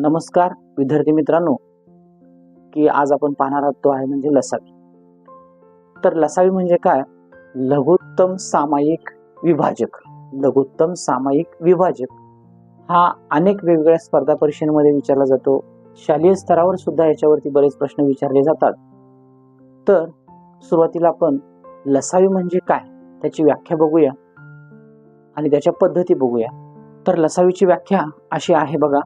नमस्कार विद्यार्थी मित्रांनो की आज आपण पाहणार आहोत तो आहे म्हणजे लसावी. तर लसावी म्हणजे काय? लघुत्तम सामायिक विभाजक. लघुत्तम सामायिक विभाजक हा अनेक वेगवेगळ्या स्पर्धा परीक्षांमध्ये विचारला जातो. शालेय स्तरावर सुद्धा याच्यावरती बरेच प्रश्न विचारले जातात. तर सुरुवातीला आपण लसावी म्हणजे काय त्याची व्याख्या बघूया आणि त्याच्या पद्धती बघूया. तर लसावीची व्याख्या अशी आहे बघा.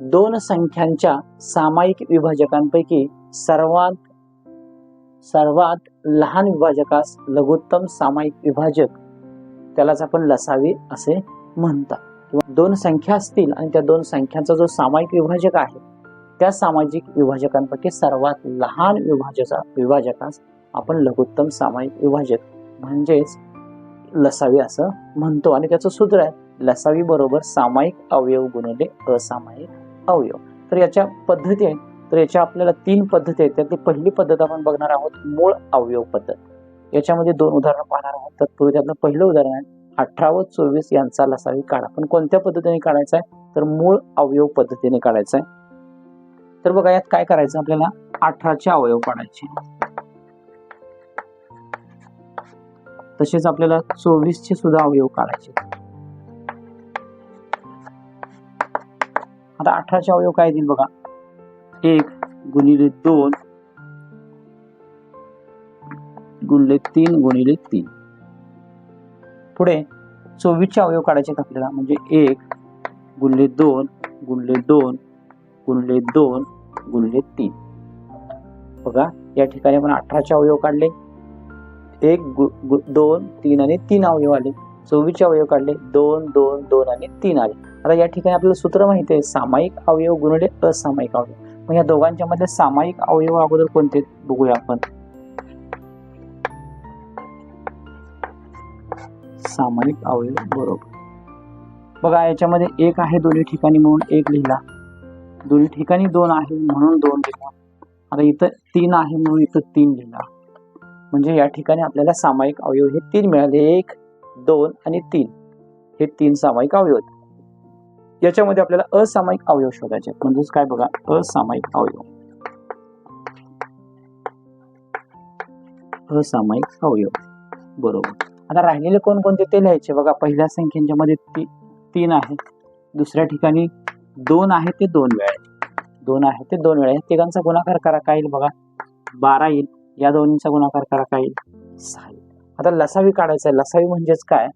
दोन संख्यांच्या सामायिक विभाजकांपैकी सर्वात सर्वात लहान विभाजकास लघुत्तम सामायिक विभाजक त्यालाच आपण लसावी असे म्हणतात. किंवा दोन संख्या असतील आणि त्या दोन संख्यांचा जो सामायिक विभाजक आहे त्या सामाजिक विभाजकांपैकी सर्वात लहान विभाजका विभाजकास आपण लघुत्तम सामायिक विभाजक म्हणजेच लसावी असं म्हणतो. आणि त्याचं सूत्र आहे लसावी बरोबर सामायिक अवयव गुणिले असामायिक अवयव तर याच्या पद्धती आहेत. तर याच्या आपल्याला तीन पद्धती आहेत. त्यातली पहिली पद्धत आपण बघणार आहोत मूळ अवयव पद्धत. याच्यामध्ये दोन उदाहरणं पाहणार आहोत. तत्पूर्वी त्यातलं पहिलं उदाहरण आहे अठरा व चोवीस यांचा लसावी काढा. पण कोणत्या पद्धतीने काढायचा आहे? तर मूळ अवयव पद्धतीने काढायचा आहे. तर बघा यात काय करायचं आपल्याला? अठराचे अवयव काढायचे. तसेच आपल्याला चोवीसचे सुद्धा अवयव काढायचे. आता अठराचे अवयव काय येतील बघा. एक गुणिले दोन. गुणले तीन गुणिले तीन. पुढे चोवीसचे अवयव काढायचे आहेत आपल्याला. म्हणजे एक गुणले दोन गुणले दोन गुणले दोन गुणले तीन. बघा या ठिकाणी आपण अठराचे अवयव काढले. एक गु, गु, दोन तीन आणि तीन अवयव आले. चोवीसचे अवयव काढले. दोन दोन दोन आणि तीन आले. आता या ठिकाणी आपल्याला सूत्र माहिती आहे सामायिक अवयव गुणले असामायिक अवयव. मग या दोघांच्या मध्ये सामायिक अवयव अगोदर कोणते बघूया आपण. सामायिक अवयव बरोबर. बघा याच्यामध्ये एक आहे दोन्ही ठिकाणी म्हणून एक लिहिला. दोन्ही ठिकाणी दोन आहे म्हणून दोन लिहिला. आता इथं तीन आहे म्हणून इथं तीन लिहिला. म्हणजे या ठिकाणी आपल्याला सामायिक अवयव हे तीन मिळाले. एक दोन आणि तीन. हे तीन सामायिक अवयव याच्यामध्ये आपल्याला असामायिक अवयव शोधायचे म्हणजेच काय बघा असामायिक अवयव. असामायिक अवयव. बरोबर. आता राहिलेले कोणकोणते ते लिहायचे? बघा पहिल्या संख्येच्या मध्ये ती तीन आहे. दुसऱ्या ठिकाणी दोन आहे ते दोन वेळा दोन आहे ते दोन वेळा तिघांचा गुणाकार करा काय येईल बघा? बारा येईल. या दोन्हीचा गुणाकार करा काय येईल? सहा येईल. आता लसावी काढायचा आहे. लसावी म्हणजेच काय?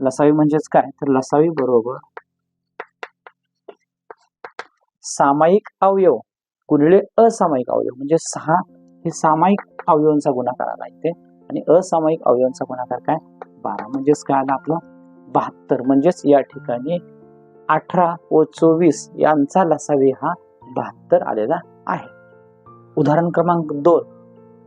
लसावी म्हणजेच काय? तर लसावी बरोबर सामायिक अवयव. गुणिले असामायिक अवयव. म्हणजे सहा हे सामायिक अवयवांचा गुणाकार आला इथे. आणि असामायिक अवयवांचा गुणाकार काय? बारा. म्हणजेच काय आला आपलं? बहात्तर. म्हणजेच या ठिकाणी अठरा व चोवीस यांचा लसावी हा बहात्तर आलेला आहे. उदाहरण क्रमांक दोन.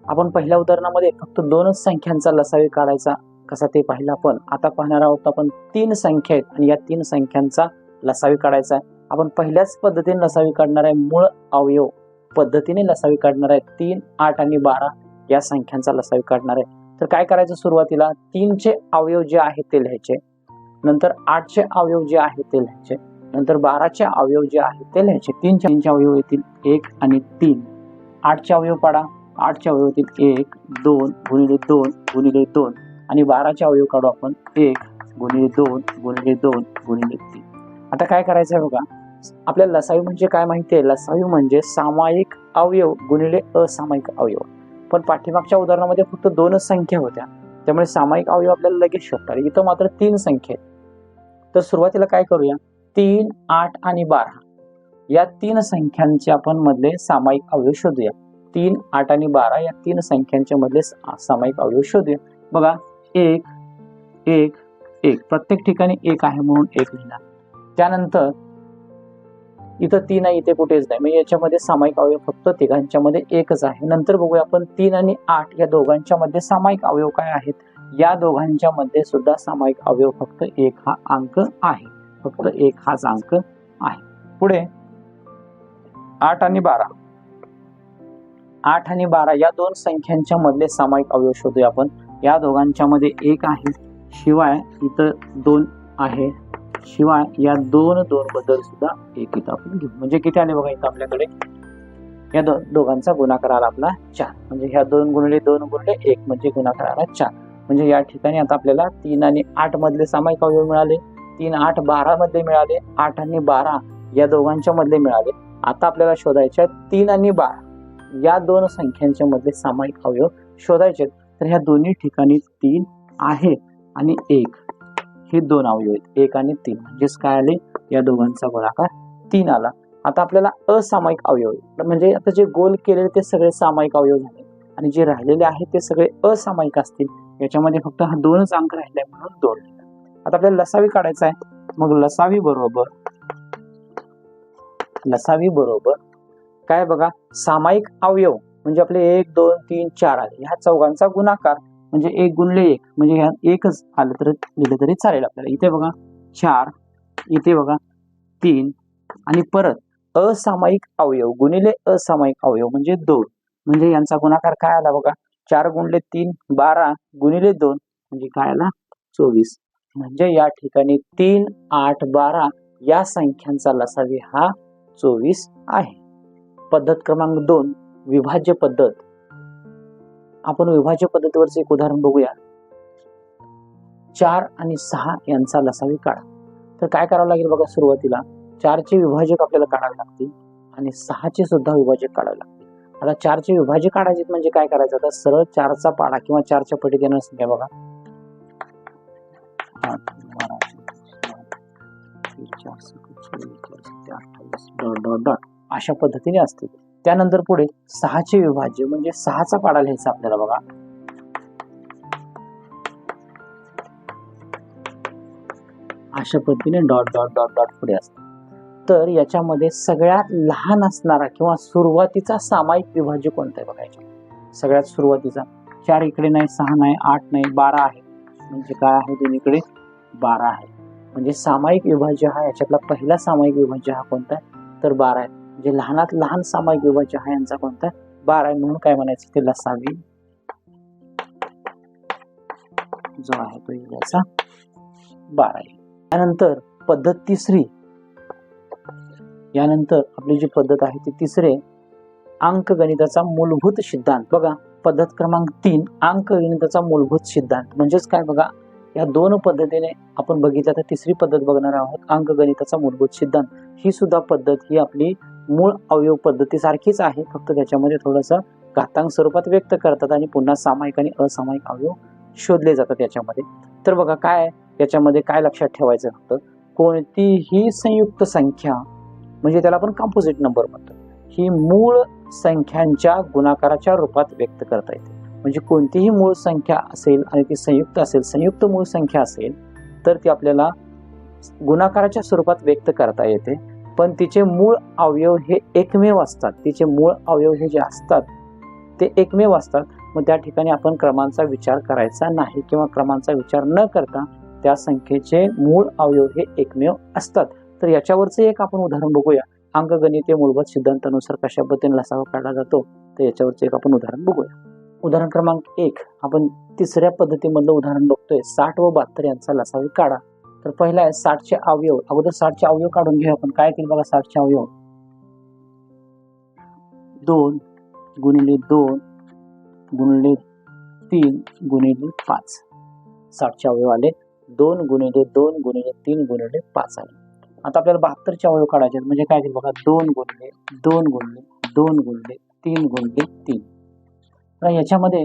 आपण पहिल्या उदाहरणामध्ये फक्त दोनच संख्यांचा लसावी काढायचा. कसा ते पाहिलं आपण? आता पाहणार आहोत आपण तीन संख्या आहेत. आणि या तीन संख्यांचा लसावी काढायचा आहे. आपण पहिल्याच पद्धतीने लसावी काढणार आहे मूळ अवयव. पद्धतीने लसावी काढणार आहे. तीन आठ आणि बारा या संख्यांचा लसावी काढणार आहे. तर काय करायचं सुरुवातीला? तीनचे अवयव जे आहेत ते लिहायचे. नंतर आठचे अवयव जे आहेत ते लिहायचे. नंतर बाराचे अवयव जे आहेत ते लिहायचे. तीन तीनचे अवयव येतील एक आणि तीन. आठचे अवयव पाडा. आठच्या अवयव येतील एक दोन गुणिले दोन गुणिले दोन. आणि बाराचे अवयव काढू आपण एक गुणिले दोन गुणिले दोन गुणिले तीन. आता काय करायचं आहे बघा? आपल्याला लसावी म्हणजे काय माहिती आहे? लसावी म्हणजे सामायिक अवयव गुणिले असामायिक अवयव. पण पाठीमागच्या उदाहरणामध्ये फक्त दोनच संख्या होत्या. त्यामुळे सामायिक अवयव आपल्याला लगेच शोधतात इथं मात्र तीन संख्या आहेत. तर सुरुवातीला काय करूया? तीन आठ आणि बारा. या तीन संख्यांचे आपण मधले सामायिक अवयव शोधूया. तीन आठ आणि बारा या तीन संख्यांच्या मधले सामायिक अवयव शोधूया. बघा एक एक एक. प्रत्येक ठिकाणी एक आहे म्हणून एक लिहिणार. त्यानंतर इथं तीन आहे इथे कुठेच नाही. म्हणजे याच्यामध्ये सामायिक अवयव फक्त तिघांच्या मध्ये एकच आहे. नंतर बघूया आपण तीन आणि आठ या दोघांच्या मध्ये सामायिक अवयव काय आहेत? या दोघांच्या मध्ये सुद्धा सामायिक अवयव फक्त एक हा अंक आहे. फक्त एक हाच अंक आहे. पुढे आठ आणि बारा. आठ आणि बारा या दोन संख्यांच्या मधले सामायिक अवयव शोधूया आपण. या दोघांच्या मध्ये एक आहे. शिवाय इथं दोन आहे. शिवाय या दोन दोन बद्दल सुद्धा एक इथं आपण घेऊ. म्हणजे किती आले बघा इथं आपल्याकडे? या दो दोघांचा गुणाकार आला आपला चार. म्हणजे ह्या दोन गुणले दोन गुणले एक म्हणजे गुणाकार आला चार. म्हणजे या ठिकाणी आता आपल्याला तीन आणि आठ मधले सामायिक अवयव मिळाले. तीन आठ बारा मध्ये मिळाले. आठ आणि बारा या दोघांच्या मधले मिळाले. आता आपल्याला शोधायचे तीन आणि बारा. या दोन संख्यांच्या मधले सामायिक अवयव शोधायचे आहेत. तर ह्या दोन्ही ठिकाणी तीन आहे आणि एक. हे दोन अवयव आहेत. एक आणि तीन. म्हणजेच काय आले? या दोघांचा गुणाकार तीन आला. आता आपल्याला असामायिक अवयव आहे. म्हणजे आता जे गोल केलेले ते सगळे सामायिक अवयव झाले. आणि जे राहिलेले आहेत ते सगळे असामायिक असतील. याच्यामध्ये फक्त हा दोनच अंक राहिले म्हणून दोन. आता आपल्याला लसावी काढायचा आहे. मग लसावी बरोबर लसावी बरोबर काय बघा? सामायिक अवयव. म्हणजे आपले एक दोन तीन चार आले. ह्या चौघांचा गुणाकार म्हणजे एक गुणले एक. म्हणजे ह्या एकच आलं तर लिहिलं तरी चालेल आपल्याला. इथे बघा चार इथे बघा तीन आणि परत असामायिक अवयव. गुणिले असामायिक अवयव म्हणजे दोन. म्हणजे यांचा गुणाकार काय आला बघा? चार गुणले तीन बारा गुणिले दोन म्हणजे काय आला? चोवीस. म्हणजे या ठिकाणी तीन आठ बारा या संख्यांचा लसावी हा चोवीस आहे. पद्धत क्रमांक दोन विभाज्य पद्धत. आपण विभाज्य पद्धतीवरचं एक उदाहरण बघूया चार आणि सहा यांचा लसावी काढा तर काय करावं लागेल बघा सुरुवातीला चारचे विभाजक आपल्याला काढावे लागतील आणि सहाचे सुद्धा विभाजक काढावे लागतील आता चारचे विभाजक काढायचे म्हणजे काय करायचं आता सरळ चारचा पाडा किंवा चारच्या पटीत येणार संख्या बघा अशा पद्धतीने असतील त्यानंतर पुढे सहाचे विभाज्य म्हणजे सहाचा पाडा लिहायचा आपल्याला बघा. अशा पद्धतीने डॉट डॉट डॉट डॉट पुढे असते. तर याच्यामध्ये सगळ्यात लहान असणारा किंवा सुरुवातीचा सामायिक विभाज्य कोणता आहे बघायचा सगळ्यात सुरुवातीचा. चार इकडे नाही सहा नाही आठ नाही बारा आहे. म्हणजे काय आहे? दोन्हीकडे बारा आहे. म्हणजे सामायिक विभाज्य हा याच्यातला पहिला सामायिक विभाज्य हा कोणता आहे? तर बारा आहे. म्हणजे लहानात लहान सामायिक विभाज्य हा यांचा कोणता? आहे बारा आहे म्हणून काय म्हणायचं? ते लसावी जो आहे तो याचा बारा आहे. त्यानंतर पद्धत तिसरी. यानंतर आपली जी पद्धत आहे ती तिसरे अंकगणिताचा मूलभूत सिद्धांत. बघा पद्धत क्रमांक तीन अंक गणिताचा मूलभूत सिद्धांत. म्हणजेच काय बघा या दोन पद्धतीने आपण बघितलं तर तिसरी पद्धत बघणार आहोत अंक गणिताचा मूलभूत सिद्धांत. ही सुद्धा पद्धत ही आपली मूळ अवयव पद्धतीसारखीच आहे. फक्त त्याच्यामध्ये थोडंसं घातांक स्वरूपात व्यक्त करतात आणि पुन्हा सामायिक आणि असामायिक अवयव शोधले जातात याच्यामध्ये. तर बघा काय याच्यामध्ये काय लक्षात ठेवायचं फक्त? कोणतीही संयुक्त संख्या म्हणजे त्याला आपण कंपोजिट नंबर म्हणतो ही मूळ संख्यांच्या गुणाकाराच्या रूपात व्यक्त करता येते. म्हणजे कोणतीही मूळ संख्या असेल आणि ती संयुक्त असेल संयुक्त मूळ संख्या असेल तर ती आपल्याला गुणाकाराच्या स्वरूपात व्यक्त करता येते. पण तिचे मूळ अवयव हे एकमेव असतात. तिचे मूळ अवयव हे जे असतात ते एकमेव असतात. मग त्या ठिकाणी आपण क्रमांचा विचार करायचा नाही किंवा क्रमांचा विचार न करता त्या संख्येचे मूळ अवयव हे एकमेव असतात. तर याच्यावरचं एक आपण उदाहरण बघूया. अंकगणितीय मूलभूत सिद्धांतानुसार कशा पद्धतीने लसावा काढला जातो? तर याच्यावरचं एक आपण उदाहरण बघूया. उदाहरण क्रमांक एक. आपण तिसऱ्या पद्धतीमधलं उदाहरण बघतोय. साठ व बहात्तर यांचा लसावी काढा. तर पहिला आहे साठचे अवयव. अगोदर साठचे अवयव काढून घेऊ आपण. काय केलं बघा साठचे अवयव? दोन गुणिले दोन गुणिले तीन गुणिले पाच. साठचे अवयव आले. दोन गुणिले दोन गुणिले तीन गुणिले पाच आले. आता आपल्याला बहात्तरचे अवयव काढायचे म्हणजे काय केलं बघा? दोन गुणले दोन गुणले दोन गुणले तीन गुणले तीन. तर याच्यामध्ये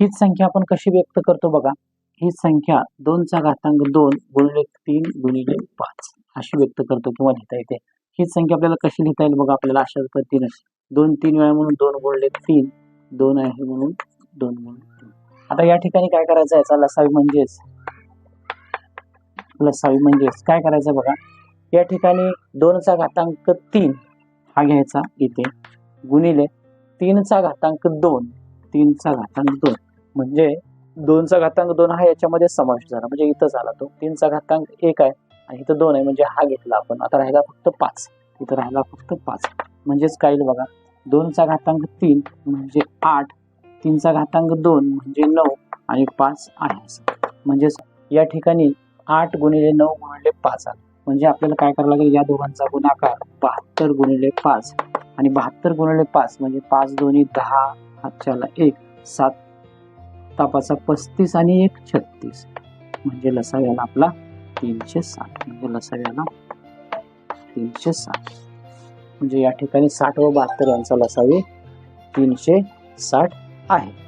हीच संख्या आपण कशी व्यक्त करतो बघा? ही संख्या दोनचा घातांक दोन गुणिले तीन गुणिले पाच अशी व्यक्त करतो किंवा लिहिता येते. हीच संख्या आपल्याला कशी लिहिता येईल बघा आपल्याला अशा पद्धतीने दोन तीन वेळा म्हणून दोन गुणले तीन दोन आहे म्हणून दोन गुणले तीन. आता या ठिकाणी काय करायचं याचा लसावी म्हणजेच लसावी म्हणजेच काय करायचं बघा? या ठिकाणी दोनचा घातांक तीन हा घ्यायचा इथे. गुणिले तीनचा घातांक दोन तीनचा घातांक दोन. म्हणजे दोनचा घातांक दोन हा याच्यामध्ये समावेश झाला. म्हणजे इथं झाला तो. तीनचा घातांक एक आहे आणि इथं दोन आहे. म्हणजे हा घेतला आपण. आता राहिला फक्त पाच. इथं राहिला फक्त पाच. म्हणजेच काय बघा? दोनचा घातांक तीन म्हणजे आठ. तीनचा घातांक दोन म्हणजे नऊ आणि पाच आहे म्हणजेच या ठिकाणी आठ गुणिले नऊ गुणिले पाच आले म्हणजे आपल्याला काय करावं लागेल? या दोघांचा गुणाकार बहात्तर गुणिले पाच. आणि बहात्तर गुणिले पाच म्हणजे पाच दोन्ही दहा हातच्याला एक सात तापाचा पस्तीस आणि एक छत्तीस. म्हणजे लसाव्याला आपला तीनशे साठ. म्हणजे लसाव्याला तीनशे साठ. म्हणजे या ठिकाणी साठ व बहात्तर यांचा लसावी तीनशे साठ आहे.